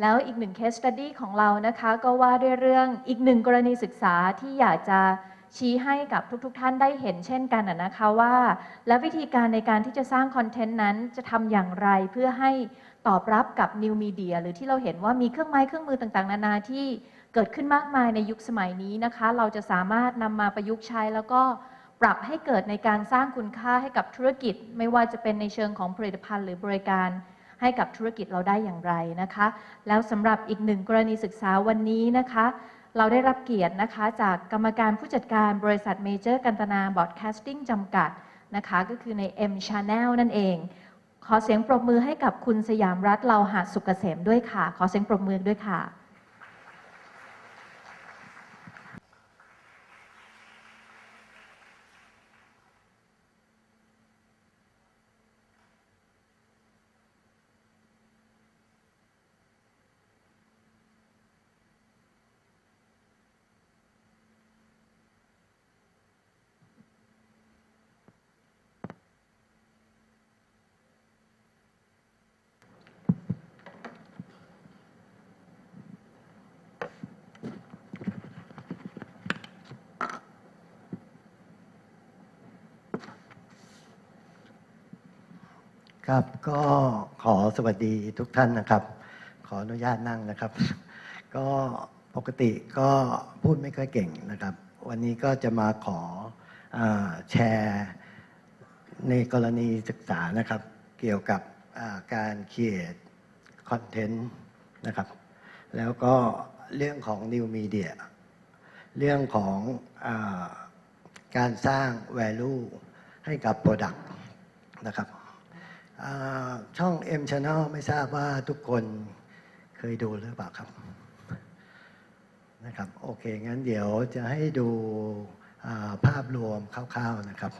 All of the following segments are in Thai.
แล้วอีกหนึ่ง case study ของเรานะคะก็ว่าด้วยเรื่องอีกหนึ่งกรณีศึกษาที่อยากจะชี้ให้กับทุกๆทท่านได้เห็นเช่นกันนะนะคะว่า และวิธีการในการที่จะสร้างคอนเทนต์นั้นจะทำอย่างไรเพื่อให้ตอบรับกับนิวมีเดียหรือที่เราเห็นว่ามีเครื่องไม้เครื่องมือต่างๆ นานาที่เกิดขึ้นมากมายในยุคสมัยนี้นะคะ เราจะสามารถนำมาประยุกต์ใช้แล้วก็ปรับให้เกิดในการสร้างคุณค่าให้กับธุรกิจ ไม่ว่าจะเป็นในเชิงของผลิตภัณฑ์หรือบริการ ให้กับธุรกิจเราได้อย่างไรนะคะ แล้วสำหรับอีกหนึ่งกรณีศึกษาวันนี้นะคะ เราได้รับเกียรตินะคะ จากกรรมการผู้จัดการบริษัทเมเจอร์กันตนาบอดแคสติ้งจำกัดนะคะ ก็คือใน M Channel นั่นเอง ขอเสียงปรบมือให้กับคุณสยามรัตน์เราหาสุกเกษมด้วยค่ะ ขอเสียงปรบมือด้วยค่ะ ครับก็ขอสวัสดีทุกท่านนะครับ ขออนุญาตนั่งนะครับ ก็ปกติก็พูดไม่ค่อยเก่งนะครับ วันนี้ก็จะมาขออาแชร์ในกรณีศึกษานะครับ เกี่ยวกับาการเขียนคอนเทนต์นะครับ แล้วก็เรื่องของ New Media เรื่องของอาการสร้าง value ให้กับ Product นะครับ ช่อง M Channel ไม่ทราบว่าทุกคนเคยดูหรือเปล่าครับนะครับ โอเค งั้นเดี๋ยวจะให้ดูภาพรวมคร่าวๆนะครับ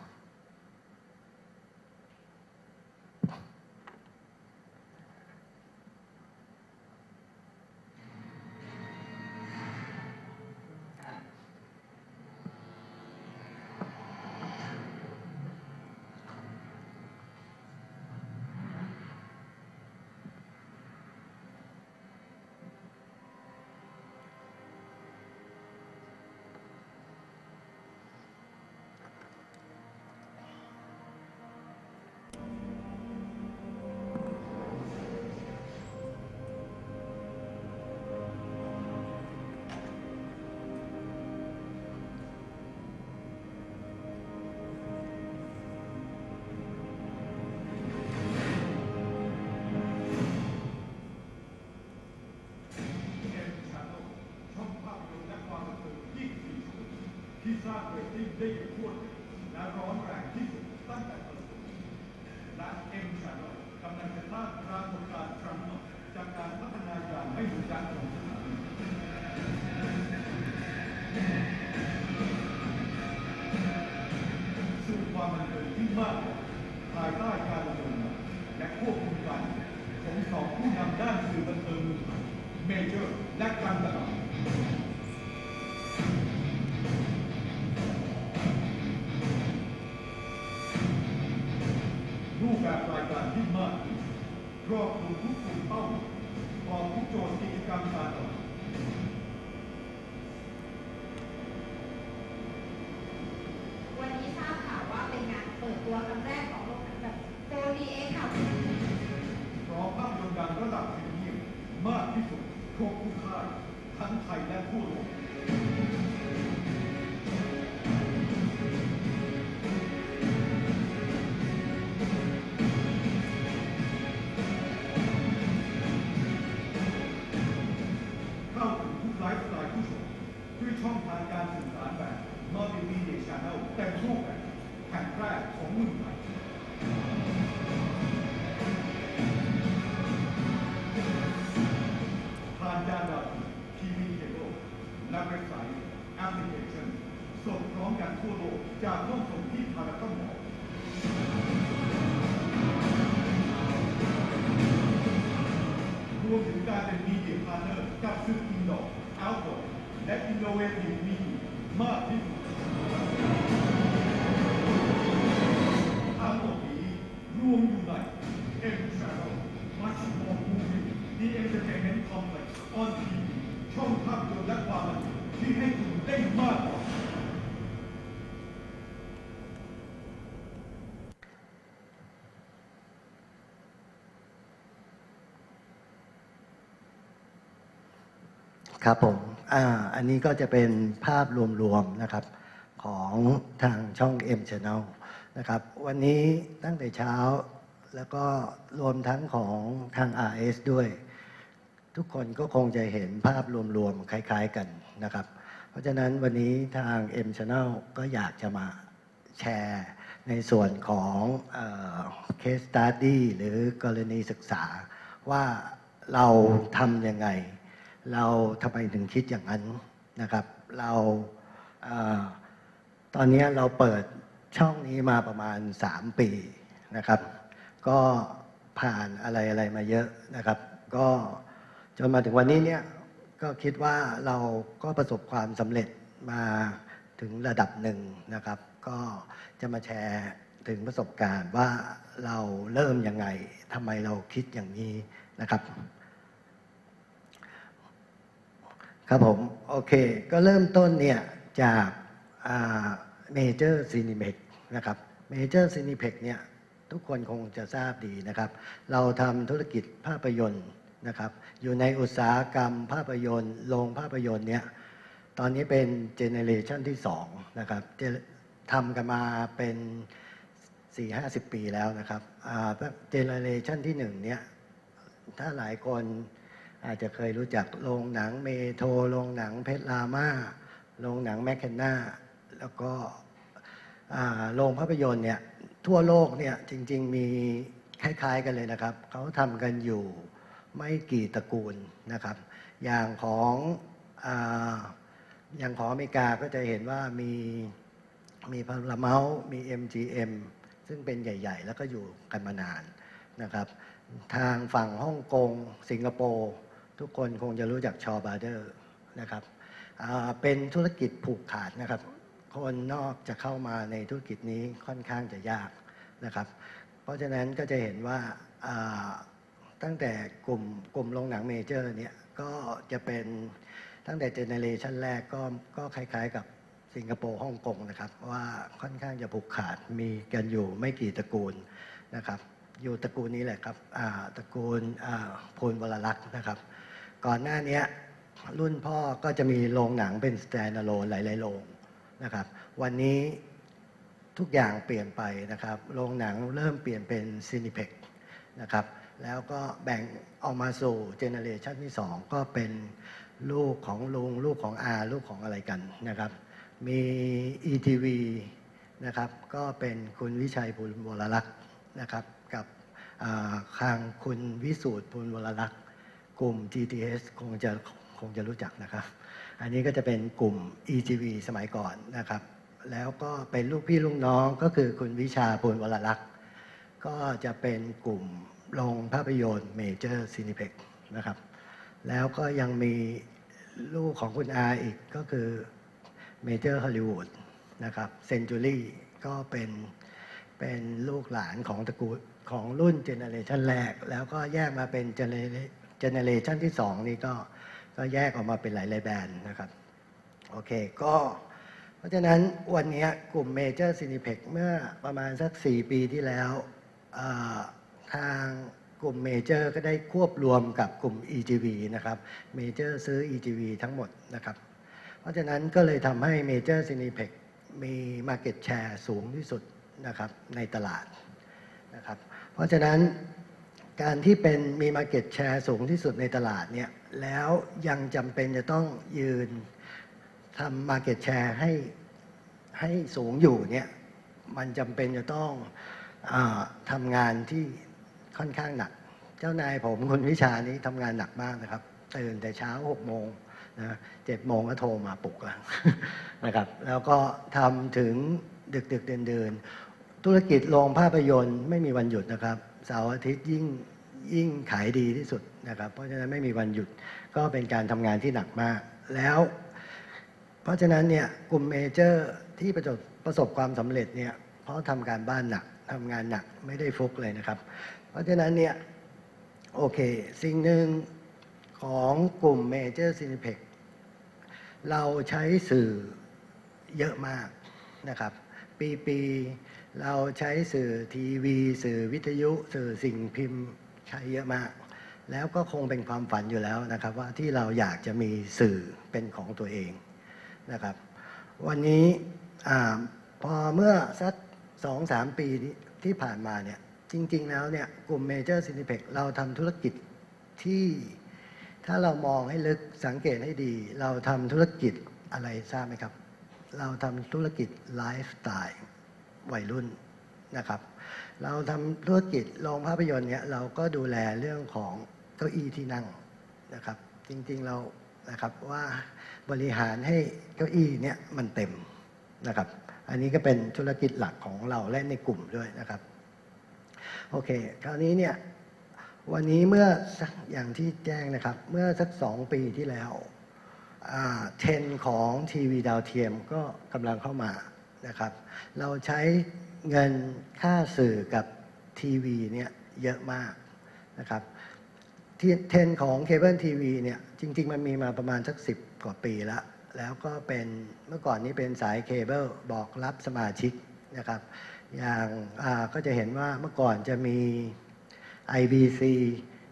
สร้างเรตติ้งได้อย่างรวดเร็วและร้อนแรงที่สุดตั้งแต่เปิดตัวและเอ็มสานอลกำลังจะสร้างปราก รูปแบบรายการที่มากขึ้นครอบคลุมทุกกลุ่มเป้าหมายตอมทุกโจทย์กิจกรรมการตลาด ด้วยช่องทางการสื่อสารแบบมัลติมีเดียชานแนลเต็มรูปแบบแห่งแรกของเมืองไทยผ่านจานดาวทีวีเคเบิลและเว็บไซต์แอปพลิเคชันสดพร้อมกันทั่วโลกจากห้องส่งที่พารากอนมอลรวมถึงการเป็นมีเดียพาร์เนอร์กับสื่อ วทีนี้มากที่สุดทั้งหมดนี้รวมอยู่ในเอ็มชาร์ลมัชมองมูฟี่ดีเอ็มจะแข่นเน้นคอมเพล็กซ์ออนทีวีช่องภาพยนตร์และความบันที่ให้คุณได้มากกว่าครับผม อันนี้ก็จะเป็นภาพรวมๆนะครับของทางช่อง M Channel นะครับ วันนี้ตั้งแต่เช้าแล้วก็รวมทั้งของทาง RS ด้วย ทุกคนก็คงจะเห็นภาพรวมๆคล้ายๆกันนะครับ เพราะฉะนั้นวันนี้ทาง M Channel ก็อยากจะมาแชร์ในส่วนของเอ่อ case study หรือกรณีศึกษาว่าเราทำยังไง เราทำไมถึงคิดอย่างนั้นนะครับ เราเออตอนนี้เราเปิดช่องนี้มาประมาณ 3 ปีนะครับ ก็ผ่านอะไรอะไรมาเยอะนะครับ ก็จนมาถึงวันนี้เนี่ยก็คิดว่าเราก็ประสบความสำเร็จมาถึงระดับหนึ่งนะครับ ก็จะมาแชร์ถึงประสบการณ์ว่าเราเริ่มยังไงทำไมเราคิดอย่างนี้นะครับ ครับผม โอเค ก็เริ่มต้นเนี่ยจากเมเจอร์ซีนิเมกนะครับเมเจอร์ซีนิเ c เนี่ยทุกคนคงจะทราบดีนะครับ เราทำธุรกิจภาพยนตร์นะครับ อยู่ในอุตสาหกรรมภาพยนตร์โรงภาพยนตร์เนี่ยตอนนี้เป็นเจเนเรชันที่2นะครับจะทำกันมาเป็น 4-50 ปีแล้วนะครับเจเนเรชันที่1เนี่ยถ้าหลายคน อาจจะเคยรู้จักโรงหนังเมโทรโรงหนังเพชรลามาโรงหนังแมคเคนนาแล้วก็โรงภาพยนตร์เนี่ยทั่วโลกเนี่ยจริง ๆ มีคล้ายๆกันเลยนะครับเขาทำกันอยู่ไม่กี่ตระกูลนะครับ อย่างของออย่างของอเมริกาก็จะเห็นว่ามีมีพาราเมลมี MGM ซึ่งเป็นใหญ่ ๆ แล้วก็อยู่กันมานานนะครับ ทางฝั่งฮ่องกง สิงคโปร์ ทุกคนคงจะรู้จักชอบาร์เดอร์นะครับเป็นธุรกิจผูกขาดนะครับ คนนอกจะเข้ามาในธุรกิจนี้ค่อนข้างจะยากนะครับ เพราะฉะนั้นก็จะเห็นว่าตั้งแต่กลุ่มกลุ่มโรงหนังเมเจอร์เนี่ยก็จะเป็นตั้งแต่เจเนเรชันแรกก็ก็คล้ายๆกับสิงคโปร์ฮ่องกงนะครับ ว่าค่อนข้างจะผูกขาดมีกันอยู่ไม่กี่ตระกูลนะครับ อยู่ตระกูลนี้แหละครับตระกูลพลวรลักษณ์นะครับ ก่อนหน้านี้รุ่นพ่อก็จะมีโรงหนังเป็น stand alone หลายๆโรงนะครับ วันนี้ทุกอย่างเปลี่ยนไปนะครับ โรงหนังเริ่มเปลี่ยนเป็น Cineplex นะครับ แล้วก็แบ่งออกมาสู่เจเนเรชันที่ 2 ก็เป็นลูกของลุงลูกของอาลูกของอะไรกันนะครับ มี ETV นะครับ ก็เป็นคุณวิชัยภูลวรลักษณ์นะครับ กับทางคุณวิสูตรภูลวรลักษณ์ กลุ่ม GTS คงจะคงจะรู้จักนะครับ อันนี้ก็จะเป็นกลุ่ม EGV สมัยก่อนนะครับ แล้วก็เป็นลูกพี่ลูกน้องก็คือคุณวิชาภูลวรลักษณ์ ก็จะเป็นกลุ่มโรงภาพยนตร์เมเจอร์ซีนิเพ็กนะครับ แล้วก็ยังมีลูกของคุณอาอีกก็คือเมเจอร์ฮอลลีวูดนะครับเซนจูรี่ก็เป็นเป็นลูกหลานของตระกูลของรุ่นเจเนเรชันแรก แล้วก็แยกมาเป็นเจเน เนเรชันที่ 2 นี่ก็ก็แยกออกมาเป็นหลายๆแบรนด์นะครับ โอเคก็เพราะฉะนั้นวันนี้กลุ่มเมเจอร์ซีนิเพ็กเมื่อประมาณสัก 4 ปีที่แล้วทางกลุ่มเมเจอร์ก็ได้ควบรวมกับกลุ่ม EGV นะครับเมเจอร์ซื้อ EGV ทั้งหมดนะครับ เพราะฉะนั้นก็เลยทำให้เมเจอร์ซีนิเพ็กมี Market Share สูงที่สุดนะครับในตลาดนะครับ เพราะฉะนั้น การที่เป็นมี Market Share สูงที่สุดในตลาดเนี่ยแล้วยังจำเป็นจะต้องยืนทำ Market Share ให้ให้สูงอยู่เนี่ยมันจำเป็นจะต้องอทำงานที่ค่อนข้างหนัก เจ้านายผมคุณวิชานี้ทำงานหนักมากนะครับ ตื่นแต่เช้าหกโมงนะเจ็ดโมงก็โทรมาปลุกแล้วนะครับ แล้วก็ทำถึงดึกดึกเดินเดินๆธุรกิจโรงภาพยนตร์ไม่มีวันหยุดนะครับ เสาร์อาทิตย์ยิ่งยิ่งขายดีที่สุดนะครับ เพราะฉะนั้นไม่มีวันหยุดก็เป็นการทำงานที่หนักมาก แล้ว เพราะฉะนั้นเนี่ยกลุ่มเมเจอร์ที่ประสบประสบความสำเร็จเนี่ยเพราะทำการบ้านหนักทำงานหนักไม่ได้ฟุกเลยนะครับ เพราะฉะนั้นเนี่ยโอเค สิ่งหนึ่งของกลุ่มเมเจอร์ซีนิเพ็กเราใช้สื่อเยอะมากนะครับ ปีปี เราใช้สื่อทีวี สื่อวิทยุ สื่อสิ่งพิมพ์ใช้เยอะมาก แล้วก็คงเป็นความฝันอยู่แล้วนะครับ ว่าที่เราอยากจะมีสื่อเป็นของตัวเองนะครับ วันนี้อพอเมื่อสักสองสามปีที่ที่ผ่านมาเนี่ยจริง ๆ แล้วเนี่ยกลุ่มเมเจอร์ซินิเพ็กเราทำธุรกิจที่ถ้าเรามองให้ลึกสังเกตให้ดี เราทำธุรกิจอะไรทราบไหมครับ เราทำธุรกิจไลฟ์สไตล์ วัยรุ่นนะครับ เราทำธุรกิจโรงภาพยนตร์เนี่ยเราก็ดูแลเรื่องของเก้าอี้ที่นั่งนะครับ จริงๆเรานะครับว่าบริหารให้เก้าอี้เนี่ยมันเต็มนะครับ อันนี้ก็เป็นธุรกิจหลักของเราและในกลุ่มด้วยนะครับ โอเค คราวนี้เนี่ยวันนี้เมื่อสักอย่างที่แจ้งนะครับ เมื่อสักสองปีที่แล้วเทรนของทีวีดาวเทียมก็กำลังเข้ามา นะครับ เราใช้เงินค่าสื่อกับทีวีเนี่ยเยอะมากนะครับที่เทรนของเคเบิลทีวีเนี่ยจริง ๆ มันมีมาประมาณสักสิบกว่าปีล้วแล้วก็เป็นเมื่อก่อนนี้เป็นสายเคเบิลบอกรับสมาชิกนะครับ อย่างาก็จะเห็นว่าเมื่อก่อนจะมี IBC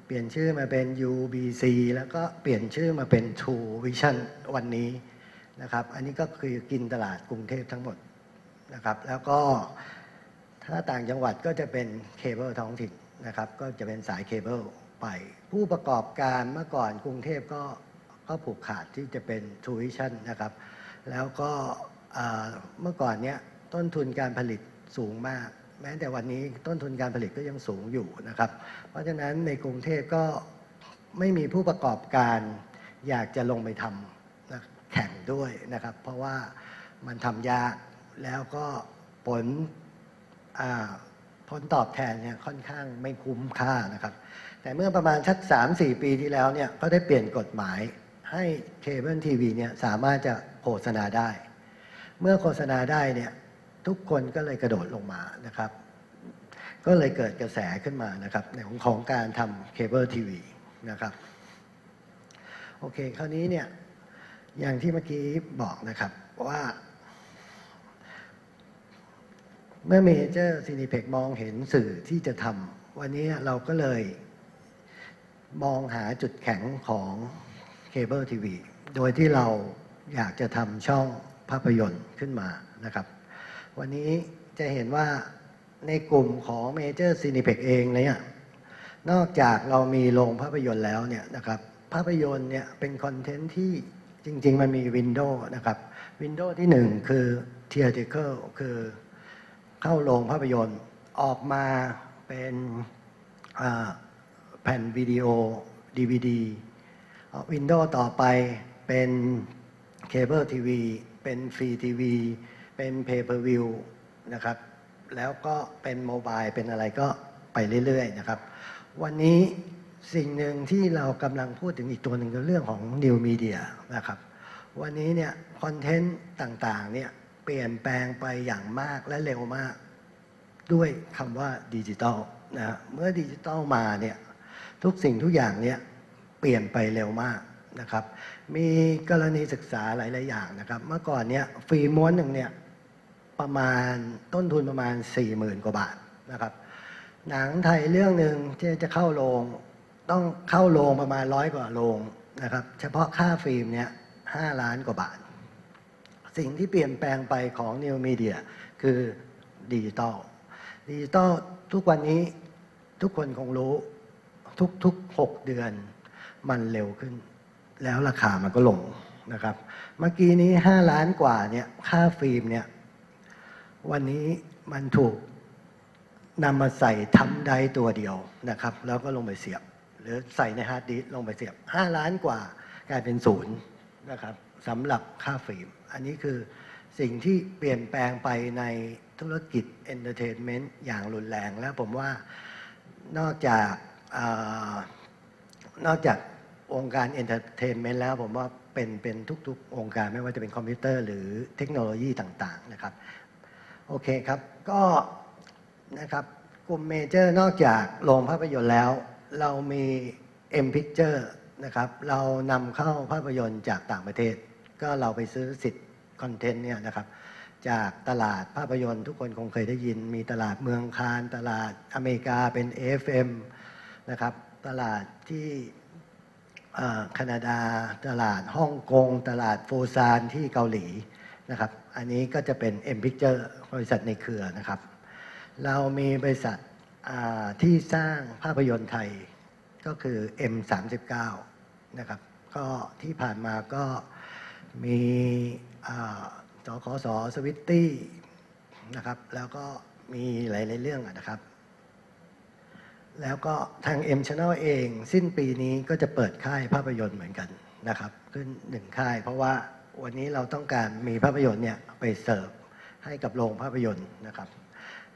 เปลี่ยนชื่อมาเป็น UBC แล้วก็เปลี่ยนชื่อมาเป็น True Vision วันนี้นะครับ อันนี้ก็คือกินตลาดกรุงเทพทั้งหมด นะครับ แล้วก็ถ้าต่างจังหวัดก็จะเป็นเคเบิลท้องถิ่นนะครับ ก็จะเป็นสายเคเบิลไป ผู้ประกอบการเมื่อก่อนกรุงเทพก็ก็ผูกขาดที่จะเป็น True Vision นะครับ แล้วก็เมื่อก่อนเนี้ยต้นทุนการผลิตสูงมาก แม้แต่วันนี้ต้นทุนการผลิตก็ยังสูงอยู่นะครับ เพราะฉะนั้นในกรุงเทพก็ไม่มีผู้ประกอบการอยากจะลงไปทำแข่งด้วยนะครับ เพราะว่ามันทำยาก แล้วก็ผลผลตอบแทนเนี่ยค่อนข้างไม่คุ้มค่านะครับ แต่เมื่อประมาณชักสามสี่ปีที่แล้วเนี่ยก็ได้เปลี่ยนกฎหมายให้เคเบิลทีวีเนี่ยสามารถจะโฆษณาได้ เมื่อโฆษณาได้เนี่ยทุกคนก็เลยกระโดดลงมานะครับ ก็เลยเกิดกระแสขึ้นมานะครับในของของการทำเคเบิลทีวีนะครับโอเคคราวนี้เนี่ยอย่างที่เมื่อกี้บอกนะครับว่า เมื่อเมเจอร์ซีนิเพ็กมองเห็นสื่อที่จะทำวันนี้เราก็เลย มองหาจุดแข็งของเคเบิลทีวีโดยที่เราอยากจะทำช่องภาพยนตร์ขึ้นมานะครับ วันนี้จะเห็นว่าในกลุ่มของเมเจอร์ซีนิเพ็กเองเนี่ยนอกจากเรามีโรงภาพยนตร์แล้วเนี่ยนะครับภาพยนตร์เนี่ยเป็นคอนเทนต์ที่จริง ๆ มันมีวินโดว์นะครับวินโดว์ที่หนึ่งคือ theatrical คือ เข้าโรงภาพยนตร์ออกมาเป็นแผ่นวิดีโอ DVD วินโดว์ต่อไปเป็นเคเบิลทีวีเป็นฟรีทีวีเป็นเพย์เพอร์วิวนะครับ แล้วก็เป็นโมบายเป็นอะไรก็ไปเรื่อยๆนะครับ วันนี้สิ่งหนึ่งที่เรากำลังพูดถึงอีกตัวหนึ่งคือเรื่องของ New Media นะครับ วันนี้เนี่ยคอนเทนต์ต่างๆเนี่ย เปลี่ยนแปลงไปอย่างมากและเร็วมาก ด้วยคำว่าดิจิตอลนะเมื่อดิจิตอลมาเนี่ยทุกสิ่งทุกอย่างเนี่ยเปลี่ยนไปเร็วมากนะครับ มีกรณีศึกษาหลาย ๆ อย่างนะครับ เมื่อก่อนเนี่ยฟิล์มม้วนหนึ่งเนี่ยประมาณต้นทุนประมาณ 4 0,000 กว่าบาทนะครับ หนังไทยเรื่องหนึ่งที่จะเข้าโรงต้องเข้าโรงประมาณร้อยกว่าโรงนะครับ เฉพาะค่าฟิล์มเนี่ยห้าล้านกว่าบาท สิ่งที่เปลี่ยนแปลงไปของ New Media คือดิจิตอลดิจิตอลทุกวันนี้ทุกคนคงรู้ทุกๆ 6 เดือนมันเร็วขึ้น แล้วราคามันก็ลงนะครับ เมื่อกี้นี้ 5 ล้านกว่าเนี่ยค่าฟิล์มเนี่ยวันนี้มันถูกนำมาใส่ทำได้ตัวเดียวนะครับ แล้วก็ลงไปเสียบ หรือใส่ในฮาร์ดดิสก์ลงไปเสียบ 5 ล้านกว่า กลายเป็นศูนย์นะครับสำหรับค่าฟิล์ม อันนี้คือสิ่งที่เปลี่ยนแปลงไปในธุรกิจเอนเตอร์เทนเมนต์อย่างรุนแรง แล้วผมว่านอกจากออนอกจากองค์การเอนเตอร์เทนเมนต์แล้วผมว่าเป็นเป็นทุกๆ องค์การไม่ว่าจะเป็นคอมพิวเตอร์หรือเทคโนโลยีต่างๆนะครับโอเคครับก็นะครับกลุ่มเมเจอร์นอกจากโรงภาพยนตร์แล้ว เรามี M Picture นะครับ เรานำเข้าภาพยนตร์จากต่างประเทศ ก็เราไปซื้อสิทธิ์คอนเทนต์เนี่ยนะครับจากตลาดภาพยนตร์ทุกคนคงเคยได้ยิน มีตลาดเมืองคาน ตลาดอเมริกาเป็น FM นะครับตลาดที่แคนาดา ตลาดฮ่องกง ตลาดโฟซานที่เกาหลีนะครับอันนี้ก็จะเป็น M Picture บริษัทในเครือนะครับ เรามีบริษัทที่สร้างภาพยนตร์ไทยก็คือ M39 นะครับก็ที่ผ่านมาก็ มีอ่าสคสสวิตตี้นะครับ แล้วก็มีหลาย ๆ เรื่องนะครับ แล้วก็ทาง M Channel เอง สิ้นปีนี้ก็จะเปิดค่ายภาพยนตร์เหมือนกันนะครับ ขึ้นหนึ่งค่าย เพราะว่าวันนี้เราต้องการมีภาพยนตร์เนี่ยไปเสิร์ฟให้กับโรงภาพยนตร์นะครับ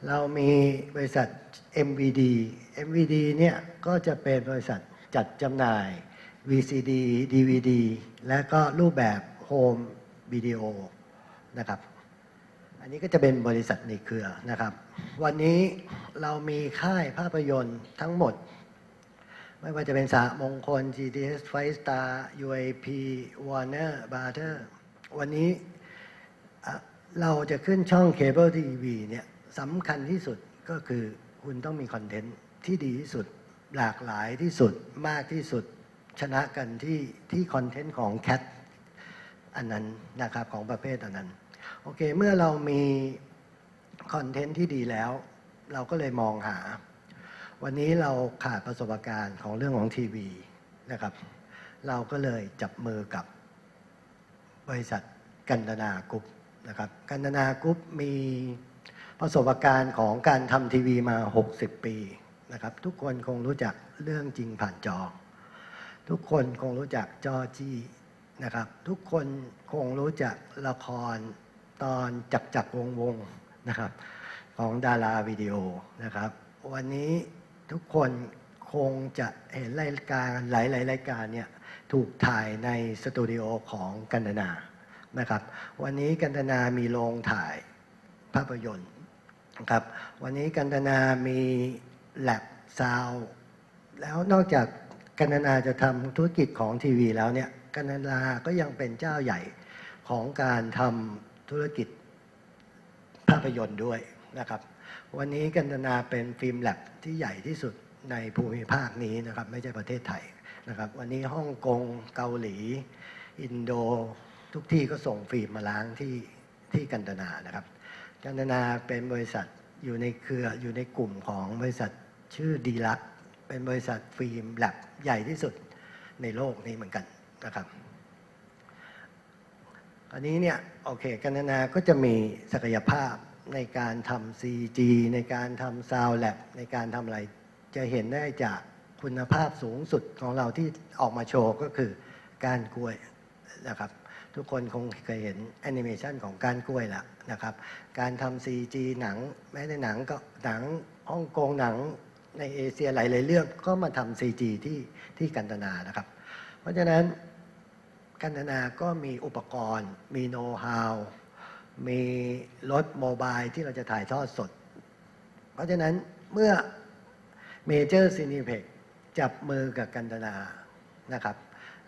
เรามีบริษัท MVD MVD เนี่ยก็จะเป็นบริษัทจัดจำหน่าย VCD DVD และก็รูปแบบ โฮมวิดีโอนะครับ อันนี้ก็จะเป็นบริษัทในเครือนะครับ วันนี้เรามีค่ายภาพยนตร์ทั้งหมด ไม่ว่าจะเป็นสามงคล GTS Five Star UAP Warner Brother วันนี้เราจะขึ้นช่องเคเบิลทีวีเนี่ยสำคัญที่สุดก็คือคุณต้องมีคอนเทนต์ที่ดีที่สุดหลากหลายที่สุดมากที่สุดชนะกันที่ที่คอนเทนต์ของแคท อันนั้นนะครับของประเภทอันนั้นโอเคเมื่อเรามีคอนเทนต์ที่ดีแล้ว เราก็เลยมองหา วันนี้เราขาดประสบการณ์ของเรื่องของทีวีนะครับ เราก็เลยจับมือกับบริษัทกันตนากรุ๊ปนะครับกันตนากรุ๊ปมีประสบการณ์ของการทำทีวีมา 60 ปีนะครับ ทุกคนคงรู้จักเรื่องจริงผ่านจอ ทุกคนคงรู้จักจอจี้ นะครับ ทุกคนคงรู้จักละครตอนจักจักวงวงนะครับ ของดาราวิดีโอนะครับ วันนี้ทุกคนคงจะเห็นรายการหลายๆรายการเนี่ยถูกถ่ายในสตูดิโอของกันตนานะครับ วันนี้กันตนามีโรงถ่ายภาพยนตร์นะครับ วันนี้กันตนามีแลบซาวแล้วนอกจากกันตนาจะทำธุรกิจของทีวีแล้วเนี่ย กันตนาก็ยังเป็นเจ้าใหญ่ของการทำธุรกิจภาพยนตร์ด้วยนะครับ วันนี้กันนาเป็นฟิล์มแลบที่ใหญ่ที่สุดในภูมิภาคนี้นะครับ ไม่ใช่ประเทศไทยนะครับ วันนี้ฮ่องกงเกาหลี อินโดทุกที่ก็ส่งฟิล์มมาล้างที่ที่กันตนานะครับ กันตนาเป็นบริษัทอยู่ในเครืออยู่ในกลุ่มของบริษัทชื่อดีลักเป็นบริษัทฟิล์มแลบใหญ่ที่สุดในโลกนี้เหมือนกัน นะครับอันนี้เนี่ยโอเคกันนาก็จะมีศักยภาพในการทำ CG ในการทำซาวแลบในการทำอะไร จะเห็นได้จากคุณภาพสูงสุดของเราที่ออกมาโชว์ก็คือการกล้วยนะครับ ทุกคนคงเคยเห็นแอนิเมชันของการกล้วยแล้วนะครับ การทำ CG หนัง แม้ในหนังก็หนังฮ่องกงหนังในเอเชียหลายๆเรื่องก็มาทำ CG ที่ที่กันตนานะครับ ราะฉะนั้นกันนาก็มีอุปกรณ์ มีโน้ตฮาว มีรถโมบายที่เราจะถ่ายทอดสด เพราะฉะนั้นเมื่อเมเจอร์ซีนิเพ็กจับมือกับกันนานะครับ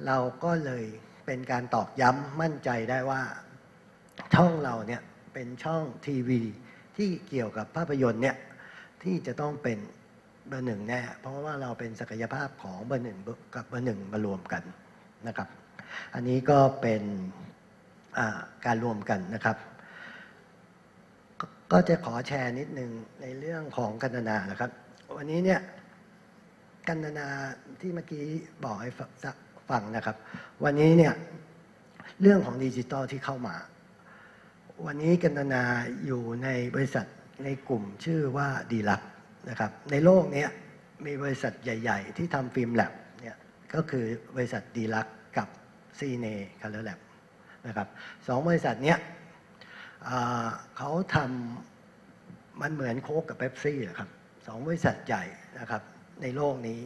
เราก็เลยเป็นการตอกย้ำมั่นใจได้ว่า ช่องเราเนี่ยเป็นช่องทีวีที่เกี่ยวกับภาพยนตร์เนี่ยที่จะต้องเป็น เบอร์หนึ่งแน่เพราะว่าเราเป็นศักยภาพของเบอร์หนึ่งกับเบอร์หนึ่งมารวมกันนะครับ อันนี้ก็เป็นการรวมกันนะครับกก็จะขอแชร์นิดนึงในเรื่องของกันนานะครับ วันนี้เนี่ยกันนาที่เมื่อกี้บอกให้ฟังนะครับ วันนี้เนี่ยเรื่องของดิจิตอลที่เข้ามา วันนี้กันนาอยู่ในบริษัทในกลุ่มชื่อว่าดีลัก นะครับในโลกนี้มีบริษัทใหญ่ ๆ ที่ทำฟิล์มแลบเนี่ยก็คือบริษัทดีลักกับซีเนคัลเลอร์แลบนะครับสองบริษัทเนี้ยเขาทำมันเหมือนโค้กกับเบปซี่ครับสองบริษัทใหญ่นะครับในโลกนี้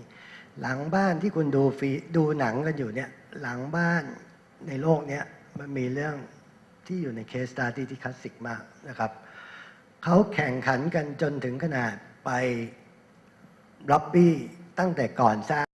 หลังบ้านที่คุณดูฟีดูหนังกันอยู่เนี่ยหลังบ้านในโลกเนี้ยมันมีเรื่องที่อยู่ในเคสตาที่ที่คลาสสิกมากนะครับเขาแข่งขันกันจนถึงขนาด ไปรับบี้ตั้งแต่ก่อนสร้าง